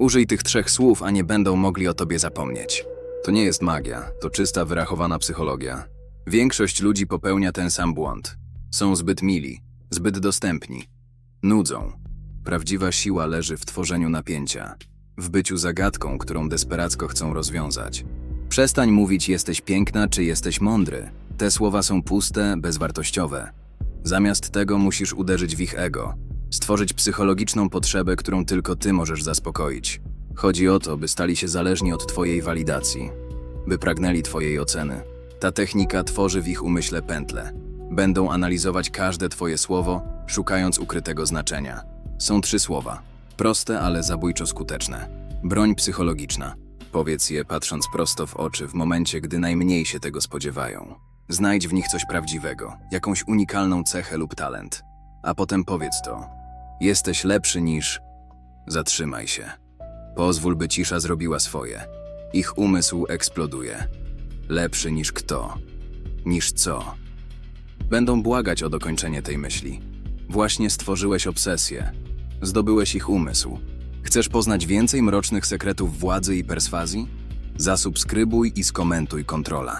Użyj tych trzech słów, a nie będą mogli o tobie zapomnieć. To nie jest magia, to czysta, wyrachowana psychologia. Większość ludzi popełnia ten sam błąd. Są zbyt mili, zbyt dostępni. Nudzą. Prawdziwa siła leży w tworzeniu napięcia, w byciu zagadką, którą desperacko chcą rozwiązać. Przestań mówić jesteś piękna czy jesteś mądry. Te słowa są puste, bezwartościowe. Zamiast tego musisz uderzyć w ich ego, stworzyć psychologiczną potrzebę, którą tylko ty możesz zaspokoić. Chodzi o to, by stali się zależni od twojej walidacji, by pragnęli twojej oceny. Ta technika tworzy w ich umyśle pętle. Będą analizować każde twoje słowo, szukając ukrytego znaczenia. Są trzy słowa. Proste, ale zabójczo skuteczne. Broń psychologiczna. Powiedz je patrząc prosto w oczy w momencie, gdy najmniej się tego spodziewają. Znajdź w nich coś prawdziwego, jakąś unikalną cechę lub talent. A potem powiedz to. Jesteś lepszy niż... Zatrzymaj się. Pozwól, by cisza zrobiła swoje. Ich umysł eksploduje. Lepszy niż kto? Niż co? Będą błagać o dokończenie tej myśli. Właśnie stworzyłeś obsesję. Zdobyłeś ich umysł. Chcesz poznać więcej mrocznych sekretów władzy i perswazji? Zasubskrybuj i skomentuj kontrola.